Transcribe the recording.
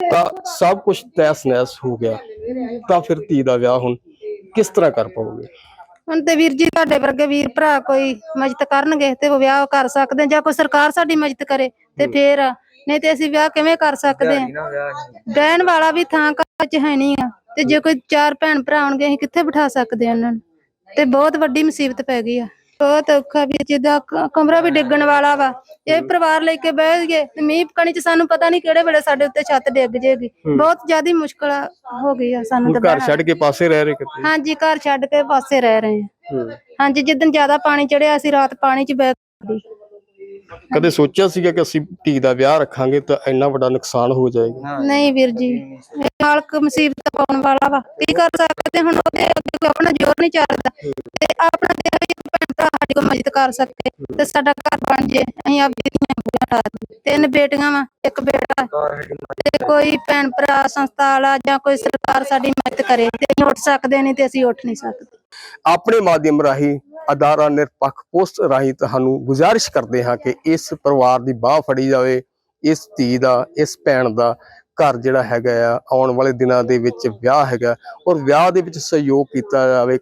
ਤਾਂ ਸਭ ਕੁਝ ਤੈਸ ਨੈਸ ਹੋ ਗਿਆ। ਤਾਂ ਫਿਰ ਧੀ ਦਾ ਵਿਆਹ ਹੁਣ ਕਿਸ ਤਰ੍ਹਾਂ ਕਰ ਪਾਓਗੇ? ਹੁਣ ਤੇ ਵੀਰ ਜੀ ਤੁਹਾਡੇ ਵਰਗੇ ਵੀਰ ਭਰਾ ਕੋਈ ਮਦਦ ਕਰਨਗੇ ਤੇ ਉਹ ਵਿਆਹ ਕਰ ਸਕਦੇ। ਜਾਂ ਕੋਈ ਸਰਕਾਰ ਸਾਡੀ ਮਦਦ ਕਰੇ ਤੇ ਫੇਰ ਆ। ਨਹੀਂ ਤੇ ਅਸੀਂ ਵਿਆਹ ਕਿਵੇਂ ਕਰ ਸਕਦੇ ਆ? ਬਹਿਣ ਵਾਲਾ ਵੀ ਥਾਂ ਘਰ ਚ ਹੈ ਨਹੀਂ ਆ। ਤੇ ਜੇ ਕੋਈ ਚਾਰ ਭੈਣ ਭਰਾ ਹੋਣਗੇ ਅਸੀਂ ਕਿੱਥੇ ਬਿਠਾ ਸਕਦੇ ਆ ਉਹਨਾਂ ਨੂੰ? ਤੇ ਬਹੁਤ ਵੱਡੀ ਮੁਸੀਬਤ ਪੈ ਗਈ ਆ। ਬਹੁਤ ਔਖਾ ਵੀ ਜਿੱਦਾਂ ਕ- ਕਮਰਾ ਵੀ ਡਿੱਗਣ ਵਾਲਾ ਵਾ। ਇਹ ਪਰਿਵਾਰ ਲੈ ਕੇ ਬਹਿ ਗਏ ਤੇ ਮੀਂਹ ਕਣੀ ਚ ਸਾਨੂੰ ਪਤਾ ਨਹੀਂ ਕਿਹੜੇ ਵੇਲੇ ਸਾਡੇ ਉੱਤੇ ਛੱਤ ਡਿੱਗ ਜੇਗੀ। ਬਹੁਤ ਜ਼ਿਆਦੀ ਮੁਸ਼ਕਲ ਹੋ ਗਈ ਆ ਸਾਨੂੰ ਹੁਣ ਤਾਂ ਘਰ ਛੱਡ ਕੇ ਪਾਸੇ ਰਹਿ ਰਹੇ ਕਿਤੇ? ਹਾਂਜੀ ਘਰ ਛੱਡ ਕੇ ਪਾਸੇ ਰਹਿ ਰਹੇ ਹਾਂ। ਹਾਂਜੀ ਜਿੱਦਣ ਜ਼ਿਆਦਾ ਪਾਣੀ ਚੜਿਆ ਅਸੀਂ ਰਾਤ ਪਾਣੀ 'ਚ ਬੈ ਗਏ। ਕਦੇ ਸੋਚਿਆ ਸੀਗਾ ਕਿ ਅਸੀਂ ਧੀ ਦਾ ਵਿਆਹ ਰੱਖਾਂਗੇ ਤਾਂ ਇੰਨਾ ਵੱਡਾ ਨੁਕਸਾਨ ਹੋ ਜਾਏਗਾ? ਨਹੀਂ ਵੀਰ ਜੀ ਇਹ ਮਾਲਕ ਮੁਸੀਬਤ ਪਾਉਣ ਵਾਲਾ ਵਾ। ਕੀ ਕਰ ਸਕਦੇ ਹੁਣ ਉਹਦੇ ਅੱਗੇ ਕੋਈ ਆਪਣਾ ਨਹੀਂ ਚੱਲਦਾ ਤੇ ਆਪਣਾ ਇਹ ਭੈਣ ਭਰਾ ਸਾਡੀ ਕੋਈ ਮਦਦ ਕਰ ਸਕੇ ਤੇ ਸਾਡਾ ਘਰ ਬਣ ਜੇ। ਅਸੀਂ ਆਪਦੀ ਬੁਝਾ ਠਾ ਦਈਏ। ਤਿੰਨ ਬੇਟੀਆਂ ਵਾ ਇੱਕ ਬੇਟਾ। ਤੇ ਕੋਈ ਭੈਣ ਭਰਾ ਸੰਸਥਾ ਵਾਲਾ ਜਾਂ ਕੋਈ ਸਰਕਾਰ ਸਾਡੀ ਮਦਦ ਕਰੇ ਤੇ ਅਸੀਂ ਉੱਠ ਸਕਦੇ ਨਹੀਂ ਤੇ ਅਸੀਂ ਉੱਠ ਨਹੀਂ ਸਕਦੇ। ਆਪਣੇ ਮਾਧਿਅਮ ਰਾਹੀਂ ਅਦਾਰਾ ਨਿਰਪੱਖ ਪੋਸਟ ਰਾਹੀਂ ਤੁਹਾਨੂੰ ਗੁਜ਼ਾਰਿਸ਼ ਕਰਦੇ ਹਾਂ ਕਿ ਇਸ ਪਰਿਵਾਰ ਦੀ ਬਾਹ ਫੜੀ ਜਾਵੇ ਇਸ ਧੀ ਦਾ ਇਸ ਭੈਣ ਦਾ ਘਰ ਜਿਹੜਾ ਹੈਗਾ ਆ ਆਉਣ ਵਾਲੇ ਦਿਨਾਂ ਦੇ ਵਿੱਚ ਵਿਆਹ ਹੈਗਾ ਔਰ ਵਿਆਹ ਦੇ ਵਿੱਚ ਸਹਿਯੋਗ ਕੀਤਾ ਜਾਵੇ।